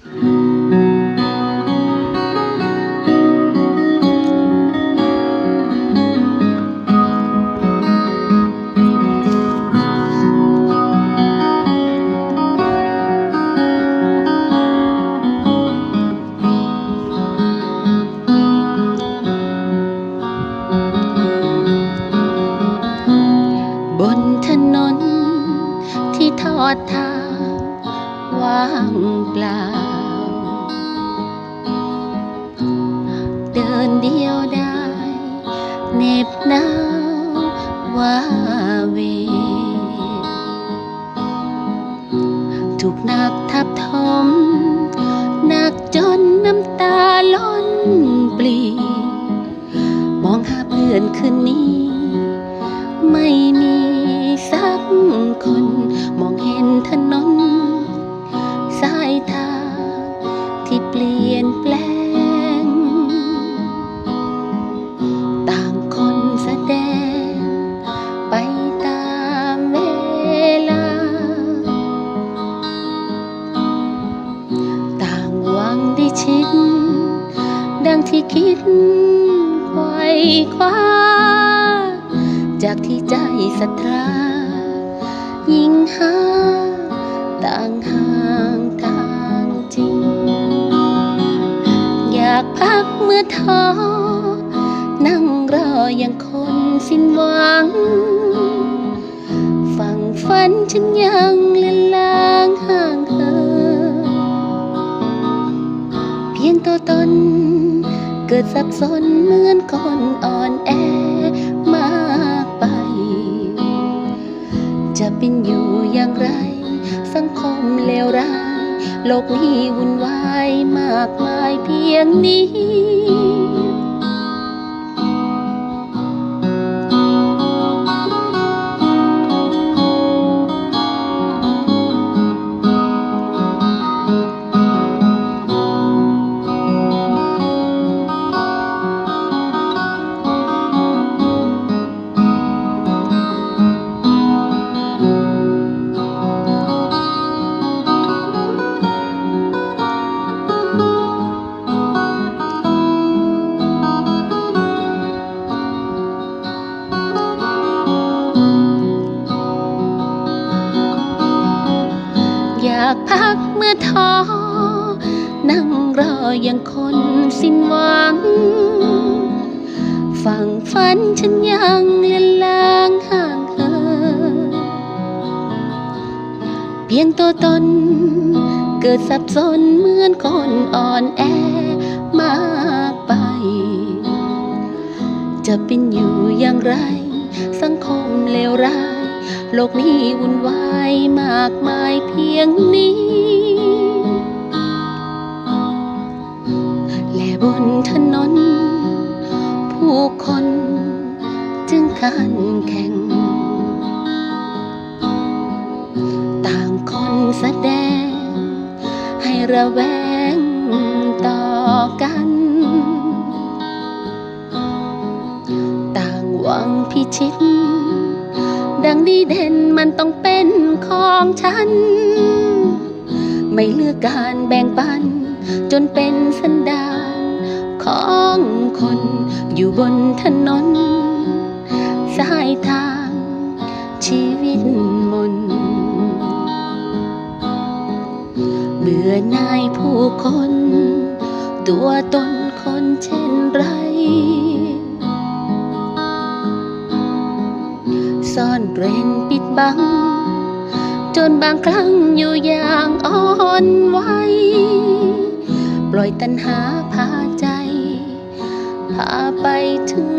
บนถนนที่ทอดทางว่างเปล่า นเดียวได้เหน็บหนาวว่าเว ถูกนักทับถมหนักจนน้ำตาล้นปลี มองหาเพื่อนคืนนี้ ชิด ดังที่คิดไขว่คว้า จากที่ใจศรัทธายิ่งหาต่างห่างทางจริง อยากพักเมื่อท้อนั่งรออย่างคนสิ้นหวัง ฝั่งฝันฉันยังเลือนียงตัวตน เกิดสับสนเหมือนคนอ่อนแอมากไป จะเป็นอยู่อย่างไร สังคมเลวร้าย โลกนี้วุ่นวายมากมายเพียงนี้ากพักเมื่อท้อ นั่งรออย่างคนสิ้นหวัง ฝั่งฝันฉันยังเลือนลางห่างเหินเพียงตัวตน เกิดสับสนเหมือนคนอ่อนแอมากไป จะเป็นอยู่อย่างไร สังคมเลวร้ายโลกนี้วุ่นวายมากมายเพียง จึงขันแข่ง ต่างคนแสดง ให้ระแวงต่อกัน ต่างหวังพิชิต ดังดีเด่นมันต้องเป็นของฉัน ไม่เลือกการแบ่งปัน จนเป็นสันดานของคนอยู่บนถนน สายทางชีวิตมน เบื่อนายผู้คน ตัวตนคนเช่นไร ซ่อนเร้นปิดบัง จนบางครั้งอยู่อย่างอ่อนไหวปล่อยตัณหาพาใจ พาไปถึง